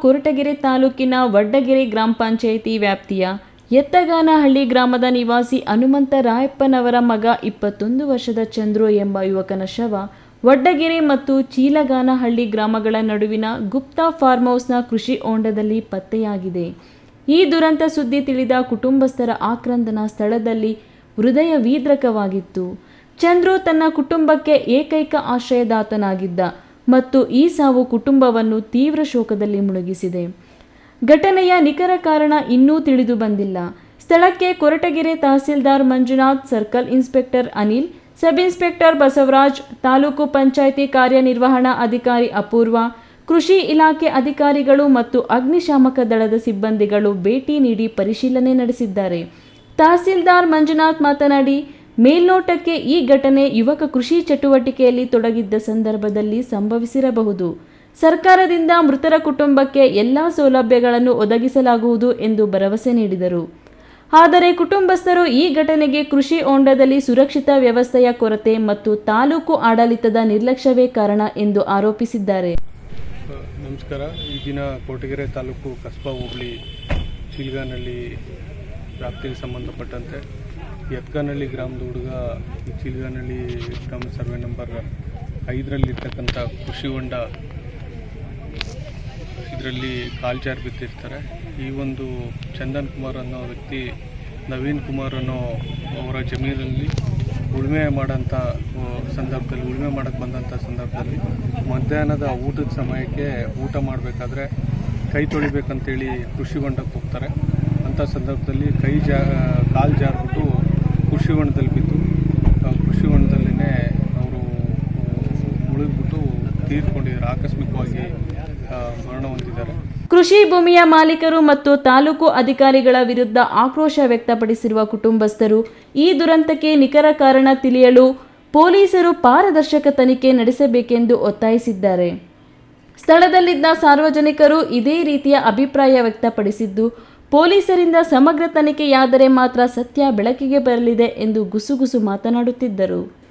ಕೊರಟಗೆರೆ ತಾಲೂಕಿನ ವಡ್ಡಗೆರೆ ಗ್ರಾಮ ಪಂಚಾಯಿತಿ ವ್ಯಾಪ್ತಿಯ ಎತ್ತಗಾನಹಳ್ಳಿ ಗ್ರಾಮದ ನಿವಾಸಿ ಹನುಮಂತ ರಾಯಪ್ಪನವರ ಮಗ ಇಪ್ಪತ್ತೊಂದು ವರ್ಷದ ಚಂದ್ರು ಎಂಬ ಯುವಕನ ಶವ ವಡ್ಡಗೆರೆ ಮತ್ತು ಚೀಲಗಾನಹಳ್ಳಿ ಗ್ರಾಮಗಳ ನಡುವಿನ ಗುಪ್ತಾ ಫಾರ್ಮ್ ಹೌಸ್ನ ಕೃಷಿ ಹೊಂಡದಲ್ಲಿ ಪತ್ತೆಯಾಗಿದೆ. ಈ ದುರಂತ ಸುದ್ದಿ ತಿಳಿದ ಕುಟುಂಬಸ್ಥರ ಆಕ್ರಂದನ ಸ್ಥಳದಲ್ಲಿ ಹೃದಯ ವೀದ್ರಕವಾಗಿತ್ತು. ಚಂದ್ರು ತನ್ನ ಕುಟುಂಬಕ್ಕೆ ಏಕೈಕ ಆಶ್ರಯದಾತನಾಗಿದ್ದ. ಮತ್ತು ಈ ಸಾವು ಕುಟುಂಬವನ್ನು ತೀವ್ರ ಶೋಕದಲ್ಲಿ ಮುಳುಗಿಸಿದೆ. ಘಟನೆಯ ನಿಖರ ಕಾರಣ ಇನ್ನೂ ತಿಳಿದು ಬಂದಿಲ್ಲ. ಸ್ಥಳಕ್ಕೆ Koratagere tahsildar Manjunath, circle inspector Anil, sub inspector Basavaraj, taluk panchayat ಕಾರ್ಯನಿರ್ವಹಣಾ ಅಧಿಕಾರಿ ಅಪೂರ್ವ, ಕೃಷಿ ಇಲಾಖೆ ಅಧಿಕಾರಿಗಳು ಮತ್ತು ಅಗ್ನಿಶಾಮಕ ದಳದ ಸಿಬ್ಬಂದಿಗಳು ಭೇಟಿ ನೀಡಿ ಪರಿಶೀಲನೆ ನಡೆಸಿದ್ದಾರೆ. ತಹಸೀಲ್ದಾರ್ ಮಂಜುನಾಥ್ ಮಾತನಾಡಿ ಮೇಲ್ನೋಟಕ್ಕೆ ಈ ಘಟನೆ ಯುವಕ ಕೃಷಿ ಚಟುವಟಿಕೆಯಲ್ಲಿ ತೊಡಗಿದ್ದ ಸಂದರ್ಭದಲ್ಲಿ ಸಂಭವಿಸಿರಬಹುದು. ಸರ್ಕಾರದಿಂದ ಮೃತರ ಕುಟುಂಬಕ್ಕೆ ಎಲ್ಲ ಸೌಲಭ್ಯಗಳನ್ನು ಒದಗಿಸಲಾಗುವುದು ಎಂದು ಭರವಸೆ ನೀಡಿದರು. ಆದರೆ ಕುಟುಂಬಸ್ಥರು ಈ ಘಟನೆಗೆ ಕೃಷಿ ಹೊಂಡದಲ್ಲಿ ಸುರಕ್ಷಿತ ವ್ಯವಸ್ಥೆಯ ಕೊರತೆ ಮತ್ತು ತಾಲೂಕು ಆಡಳಿತದ ನಿರ್ಲಕ್ಷ್ಯವೇ ಕಾರಣ ಎಂದು ಆರೋಪಿಸಿದ್ದಾರೆ. ನಮಸ್ಕಾರ. ಈ ದಿನ ಕೋಟಗೆರೆ ತಾಲೂಕು ಕಸ್ಬಾ ಹೋಬಳಿ, ಚೀಲ್ಗಾನಲ್ಲಿ ವ್ಯಾಪ್ತಿಗೆ ಸಂಬಂಧಪಟ್ಟಂತೆ ಎತ್ಗಾನಹಳ್ಳಿ ಗ್ರಾಮದ ಹುಡುಗ ಚೀಲ್ಗಾನಹಳ್ಳಿ ಗ್ರಾಮ ಸರ್ವೆ ನಂಬರ್ ಐದರಲ್ಲಿರ್ತಕ್ಕಂಥ ಕೃಷಿ ಹೊಂಡ ಇದರಲ್ಲಿ ಕಾಲ್ಜಾರ್ ಬಿದ್ದಿರ್ತಾರೆ. ಈ ಒಂದು ಚಂದನ್ ಕುಮಾರ್ ಅನ್ನೋ ವ್ಯಕ್ತಿ, ನವೀನ್ ಕುಮಾರ್ ಅನ್ನೋ ಅವರ ಜಮೀನಲ್ಲಿ ಉಳುಮೆ ಮಾಡೋಂಥ ಸಂದರ್ಭದಲ್ಲಿ, ಉಳುಮೆ ಮಾಡೋಕ್ಕೆ ಬಂದಂಥ ಸಂದರ್ಭದಲ್ಲಿ ಮಧ್ಯಾಹ್ನದ ಊಟದ ಸಮಯಕ್ಕೆ ಊಟ ಮಾಡಬೇಕಾದ್ರೆ ಕೈ ತೊಳಿಬೇಕಂತೇಳಿ ಕೃಷಿ ಹೊಂಡಕ್ಕೆ ಹೋಗ್ತಾರೆ. ಅಂಥ ಸಂದರ್ಭದಲ್ಲಿ ಕೈ ಜಾ, ಕಾಲು ಜಾರ್ಬಿಟ್ಟು ಕೃಷಿ ಹೊಂಡದಲ್ಲಿ ಅವರು ಮುಳುಗ್ಬಿಟ್ಟು ತೀರ್ಕೊಂಡಿದ್ದಾರೆ. ಆಕಸ್ಮಿಕವಾಗಿ ಮರಣ ಹೊಂದಿದ್ದಾರೆ. ಕೃಷಿ ಭೂಮಿಯ ಮಾಲೀಕರು ಮತ್ತು ತಾಲೂಕು ಅಧಿಕಾರಿಗಳ ವಿರುದ್ಧ ಆಕ್ರೋಶ ವ್ಯಕ್ತಪಡಿಸಿರುವ ಕುಟುಂಬಸ್ಥರು ಈ ದುರಂತಕ್ಕೆ ನಿಖರ ಕಾರಣ ತಿಳಿಯಲು ಪೊಲೀಸರು ಪಾರದರ್ಶಕ ತನಿಖೆ ನಡೆಸಬೇಕೆಂದು ಒತ್ತಾಯಿಸಿದ್ದಾರೆ. ಸ್ಥಳದಲ್ಲಿದ್ದ ಸಾರ್ವಜನಿಕರು ಇದೇ ರೀತಿಯ ಅಭಿಪ್ರಾಯ ವ್ಯಕ್ತಪಡಿಸಿದ್ದು ಪೊಲೀಸರಿಂದ ಸಮಗ್ರ ತನಿಖೆಯಾದರೆ ಮಾತ್ರ ಸತ್ಯ ಬೆಳಕಿಗೆ ಬರಲಿದೆ ಎಂದು ಗುಸುಗುಸು ಮಾತನಾಡುತ್ತಿದ್ದರು.